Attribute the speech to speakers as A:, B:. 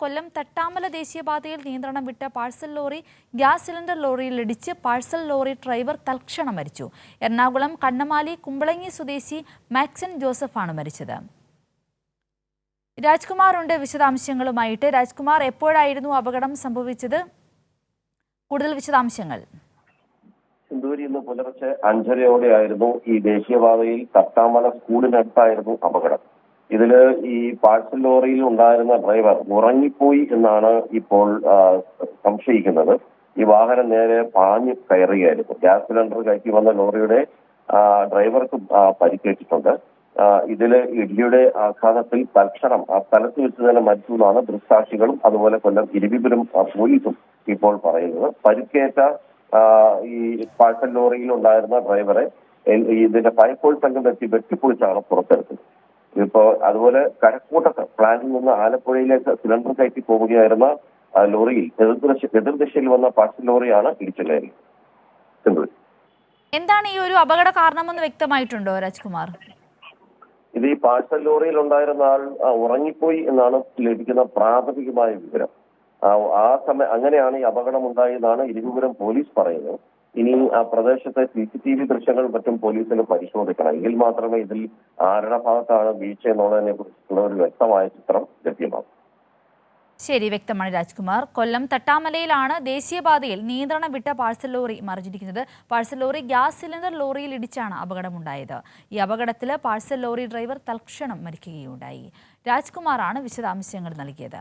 A: കൊല്ലം തട്ടാമല ദേശീയപാതയിൽ നിയന്ത്രണം വിട്ട പാഴ്സൽ ലോറി ഗ്യാസ് സിലിണ്ടർ ലോറിയിൽ ഇടിച്ച് പാഴ്സൽ ലോറി ഡ്രൈവർ തൽക്ഷണം മരിച്ചു. എറണാകുളം കണ്ണമാലി കുമ്പളങ്ങി സ്വദേശി മാക്സൻ ജോസഫാണ് മരിച്ചത്. രാജ്കുമാറുണ്ട് വിശദാംശങ്ങളുമായിട്ട്. രാജ്കുമാർ എപ്പോഴായിരുന്നു അപകടം സംഭവിച്ചത്? കൂടുതൽ വിശദാംശങ്ങൾ.
B: സിന്ധൂരി ഇന്ന് പുലർച്ചെ അഞ്ചരയോടെയായിരുന്നു ഈ ദേശീയപാതയിൽ തട്ടാമല സ്കൂളിനടുത്തായിരുന്നു അപകടം. ഇതിൽ ഈ പാഴ്സൽ ലോറിയിൽ ഉണ്ടായിരുന്ന ഡ്രൈവർ ഉറങ്ങിപ്പോയി എന്നാണ് ഇപ്പോൾ സംശയിക്കുന്നത്. ഈ വാഹനം നേരെ പാഞ്ഞു കയറുകയായിരുന്നു. ഗ്യാസ് സിലിണ്ടർ കയറ്റി വന്ന ലോറിയുടെ ഡ്രൈവർക്ക് പരിക്കേറ്റിട്ടുണ്ട്. ഇതിൽ ഇടിയുടെ ആഘാതത്തിൽ തൽക്ഷണം ആ സ്ഥലത്ത് വെച്ച് തന്നെ മരിച്ചു എന്നാണ് ദൃക്സാക്ഷികളും അതുപോലെ കൊല്ലം ഇരുവിപുരം പോലീസും ഇപ്പോൾ പറയുന്നത്. പരിക്കേറ്റ ഈ പാഴ്സൽ ലോറിയിൽ ഉണ്ടായിരുന്ന ഡ്രൈവറെ ഇതിന്റെ ഫയർഫോഴ്സ് സംഘം എത്തി വെട്ടിപ്പൊളിച്ചാണ് പുറത്തെടുത്തത്. ഇപ്പോ അതുപോലെ കരക്കൂട്ടത്ത് പ്ലാന്റിൽ നിന്ന് ആലപ്പുഴയിലേക്ക് സിലിണ്ടർ കയറ്റി പോവുകയായിരുന്ന ലോറിയിൽ എതിർദിശ എതിർദിശയിൽ വന്ന പാർസൽ ലോറിയാണ് ഇടിച്ചു
A: എന്താണ് ഈ ഒരു അപകട കാരണമെന്ന് വ്യക്തമായിട്ടുണ്ടോ രാജ്കുമാർ?
B: ഇത് ഈ പാഴ്സൽ ലോറിയിൽ ഉണ്ടായിരുന്ന ആൾ ഉറങ്ങിപ്പോയി എന്നാണ് ലഭിക്കുന്ന പ്രാഥമികമായ വിവരം. ആ, ആ സമയം അങ്ങനെയാണ് ഈ അപകടം ഉണ്ടായതെന്നാണ് ഇരുവിപുരം പോലീസ് പറയുന്നത്. ഇനി ആ പ്രദേശത്തെ സി സി ടി വി ദൃശ്യങ്ങൾ മറ്റും പോലീസിന് പരിശോധിക്കണം. എങ്കിൽ മാത്രമേ ഇതിൽ ആരുടെ ഭാഗത്താണ് വീഴ്ച എന്നുള്ളതിനെ കുറിച്ചുള്ള ഒരു വ്യക്തമായ ചിത്രം ലഭ്യമാകും.
A: ശരി വ്യക്തമാണ് രാജ്കുമാർ. കൊല്ലം തട്ടാമലയിലാണ് ദേശീയപാതയിൽ നിയന്ത്രണം വിട്ട പാഴ്സൽ ലോറി മറിഞ്ഞിരിക്കുന്നത്. പാഴ്സൽ ലോറി ഗ്യാസ് സിലിണ്ടർ ലോറിയിൽ ഇടിച്ചാണ് അപകടമുണ്ടായത്. ഈ അപകടത്തിൽ പാഴ്സൽ ലോറി ഡ്രൈവർ തൽക്ഷണം മരിക്കുകയുണ്ടായി. രാജ്കുമാറാണ് വിശദാംശങ്ങൾ നൽകിയത്.